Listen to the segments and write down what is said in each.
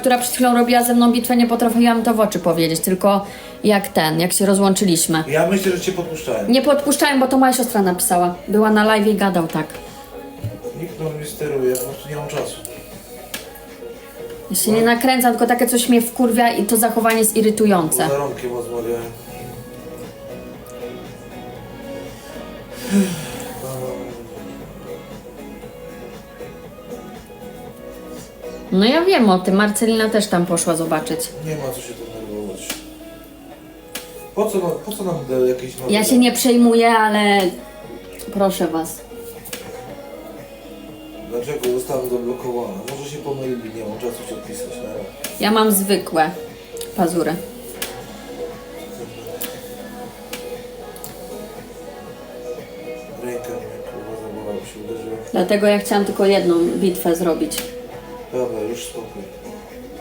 która przed chwilą robiła ze mną bitwę, nie potrafiłam to w oczy powiedzieć, tylko jak ten, jak się rozłączyliśmy. Ja myślę, że cię podpuszczałem. Nie podpuszczałem, bo to moja siostra napisała. Była na live i gadał tak. Nikt mną nie steruje, po prostu nie mam czasu. Ja się nie nakręcam, tylko takie coś mnie wkurwia i to zachowanie jest irytujące. Poza rąkiem rozmawiałem. No ja wiem o tym, Marcelina też tam poszła zobaczyć. Nie ma co się denerwować. Po co, nam- po co nam de- jakieś nowe... Ja się nie przejmuję, ale proszę was. Dlaczego zostałem zablokowana? Może się pomylili, nie mam czasu ci odpisać. Na razie. Ja mam zwykłe pazury. Ręka mnie kurwa zabolała, się uderzyła. Dlatego ja chciałam tylko jedną bitwę zrobić. Dobra, już spokój.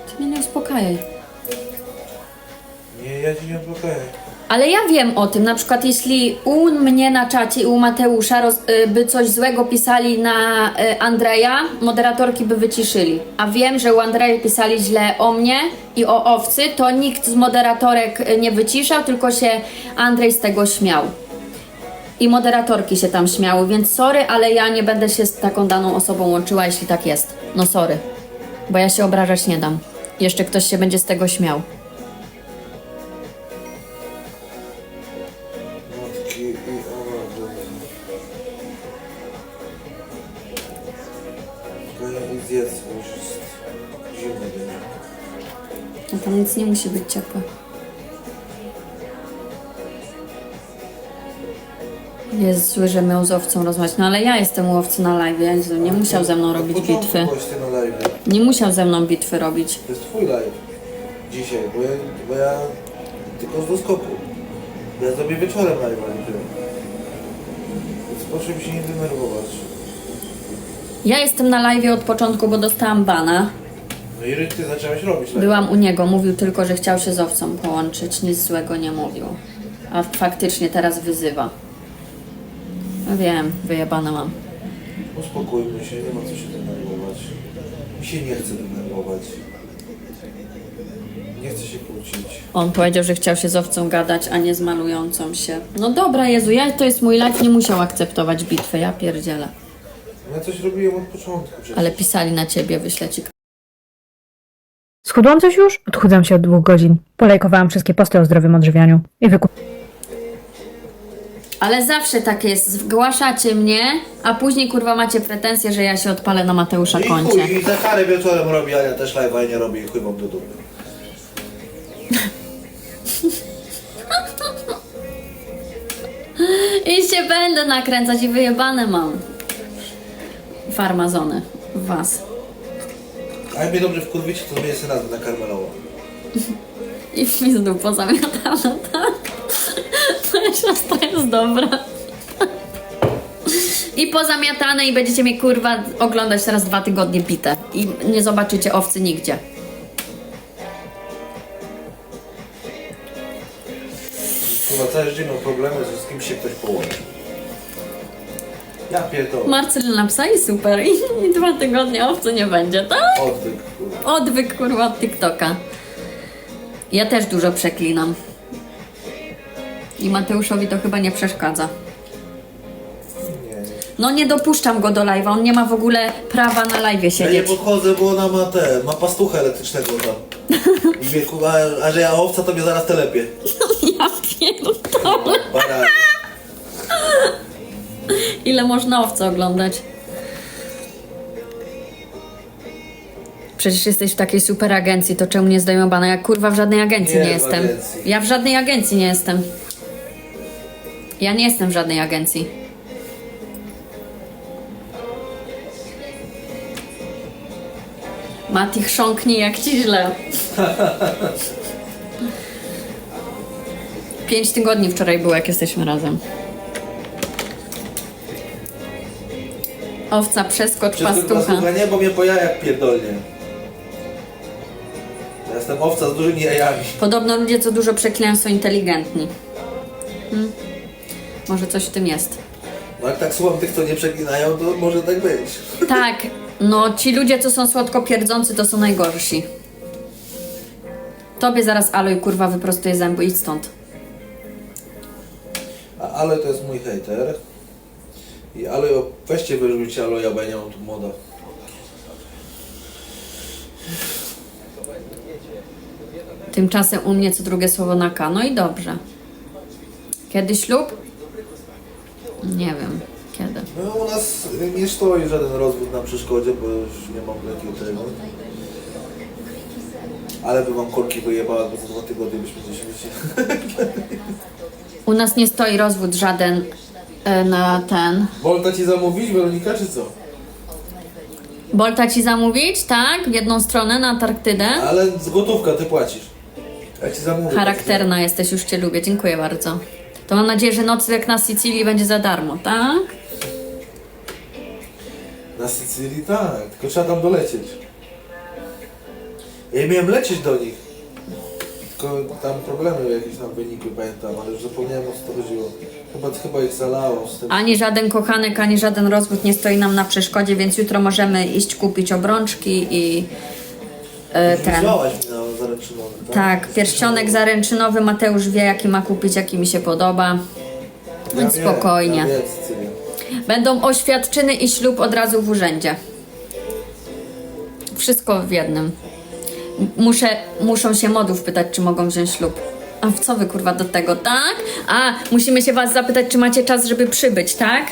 Ty mnie nie uspokajaj. Nie, ja ci nie odblokuję. Ale ja wiem o tym, na przykład jeśli u mnie na czacie i u Mateusza roz, y, by coś złego pisali na y, Andrzeja, moderatorki by wyciszyli. A wiem, że u Andrzeja pisali źle o mnie i o owcy, to nikt z moderatorek y, nie wyciszał, tylko się Andrzej z tego śmiał. I moderatorki się tam śmiały, więc sorry, ale ja nie będę się z taką daną osobą łączyła, jeśli tak jest. No sorry, bo ja się obrażać nie dam. Jeszcze ktoś się będzie z tego śmiał. A tam nic nie musi być ciepłe. Jest zły, że miał z owcą rozmawiać. No ale ja jestem u owcy na live, więc nie musiał ze mną Od robić początku bitwy. byłeś ty na live. Nie musiał ze mną bitwy robić. To jest twój live. Dzisiaj, bo ja, bo ja tylko z doskoku. Ja zrobię wieczorem live, a nie tyle. Więc proszę mi się nie denerwować. Ja jestem na live od początku, bo dostałam bana. No i Ryk, ty zacząłeś robić live. Byłam u niego, mówił tylko, że chciał się z owcą połączyć, nic złego nie mówił. A faktycznie teraz wyzywa. No wiem, wyjebane mam. Uspokójmy się, nie ma co się denerwować. Mi się nie chce denerwować. Nie chcę się kłócić. On powiedział, że chciał się z owcą gadać, a nie z malującą się. No dobra, Jezu, ja to jest mój live, nie musiał akceptować bitwy, ja pierdzielę. Ja coś robiłem od początku przecież. Ale pisali na ciebie, wyślę ci. Schudłam coś już? Odchudzam się od dwóch godzin. Polajkowałam wszystkie posty o zdrowym odżywianiu i wykupiłam Ale zawsze tak jest, zgłaszacie mnie, a później kurwa macie pretensje, że ja się odpalę na Mateusza I koncie. chuj, i za karę wieczorem robi, a ja też live'a i nie robię i chuj wam do dupy. I się będę nakręcać i wyjebane mam. Farmazony. Was. A jak mnie dobrze wkurwicie, to zmienię sobie nazwę na Karmelowo. I w pizdu pozamiatane, tak? Siostra jest dobra. I pozamiatane i będziecie mnie kurwa oglądać teraz dwa tygodnie bite. I nie zobaczycie owcy nigdzie. Chyba całe życie miał problemy, że z kimś się ktoś połączy. Ja pierdolę. Marcelina psa i super. I, I dwa tygodnie owcy nie będzie, tak? Odwyk, kurwa. Odwyk kurwa od TikToka. Ja też dużo przeklinam. I Mateuszowi to chyba nie przeszkadza. No nie dopuszczam go do live'a, on nie ma w ogóle prawa na live'ie Ja nie siedzieć. podchodzę, bo ona ma te, ma pastucha elektrycznego tam. I wie, kurwa, a że ja owca, to mnie zaraz telepie. Ja pierdolę. Baranie. Ile można owce oglądać? Przecież jesteś w takiej super agencji, to czemu nie zdają bana? Ja kurwa w żadnej agencji Nie nie, jestem. agencji. Ja w żadnej agencji nie jestem. Ja nie jestem w żadnej agencji. Mati chrząknij jak ci źle. Pięć tygodni wczoraj było, jak jesteśmy razem. Owca, przeskocz pastucha nie, bo mnie po jajach pierdolnie. Ja jestem owca z dużymi jajami. Podobno ludzie, co dużo przeklinają, są inteligentni. Hmm? Może coś w tym jest. No jak tak słucham tych, co nie przeklinają, to może tak być. Tak, no ci ludzie, co są słodko pierdzący, to są najgorsi. Tobie zaraz Aloy kurwa wyprostuje zęby, idź stąd. A Ale to jest mój hejter. I ale weźcie wyrzućcie Aloja, bo ja nie mam tu moda. Tymczasem u mnie co drugie słowo na K. No i dobrze. Kiedy ślub? Nie wiem. Kiedy? No u nas nie stoi żaden rozwód na przeszkodzie, bo już nie mam takiego tego. Ale by wam korki wyjebała, bo za dwa tygodnie byśmy coś myśleli. U nas nie stoi rozwód żaden e, na ten. Wolta ci zamówić, Weronika, czy co? Bolta ci zamówić, tak? W jedną stronę na Antarktydę. Ale z gotówka ty płacisz. Ja ci zamówię. Charakterna jesteś, już Cię lubię. Dziękuję bardzo. To mam nadzieję, że nocleg na Sycylii będzie za darmo, tak? Na Sycylii tak, tylko trzeba tam dolecieć. Ja miałem lecieć do nich. Tylko tam problemy jakieś tam wynikły, pamiętam, ale już zapomniałem o co to chodziło. Chyba, chyba ich zalało z tym. Ani żaden kochanek, ani żaden rozwód nie stoi nam na przeszkodzie, więc jutro możemy iść kupić obrączki i e, ten. Na zaręczynowy, tak? Tak, pierścionek zaręczynowy. Mateusz wie, jaki ma kupić, jaki mi się podoba. Więc wiem, spokojnie. Ja wiem. Będą oświadczyny i ślub od razu w urzędzie. Wszystko w jednym. Muszę, muszą się modów pytać, czy mogą wziąć ślub. A w co wy kurwa do tego, tak? A, musimy się was zapytać, czy macie czas, żeby przybyć, tak?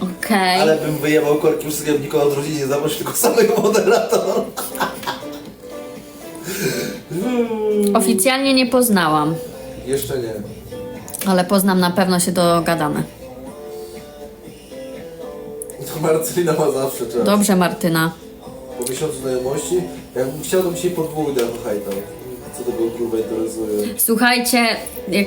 Okej. Ale bym wyjebał korki wszystkiego nikogo od rodzinie, zabrać tylko samego moderatora. Oficjalnie nie poznałam, Jeszcze nie. ale poznam na pewno się dogadamy. To Marcelina ma zawsze czas. Dobrze, Martyna. Po miesiącu znajomości, to bym dzisiaj po dwóch dniach hajtał. Co tego kurwa interesuje. Słuchajcie, jak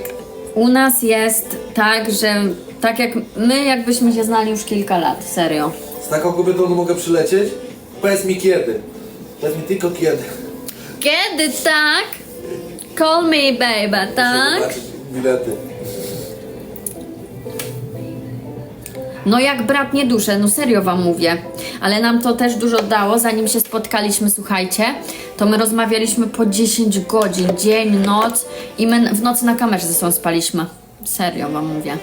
u nas jest tak, że tak jak my, jakbyśmy się znali już kilka lat, serio. Z taką kobietą mogę przylecieć? Powiedz mi kiedy. Powiedz mi tylko kiedy. Kiedy tak? Call me baby, tak? zobaczyć bilety. No jak brat nie duszę, no serio wam mówię. Ale nam to też dużo dało, zanim się spotkaliśmy, słuchajcie, to my rozmawialiśmy po 10 godzin, dzień, noc i my w nocy na kamerze ze sobą spaliśmy. Serio wam mówię.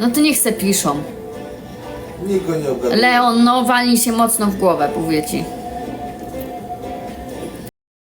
No to niech se piszą. Nikt go nie. Leon, no walnij się mocno w głowę, mówię ci.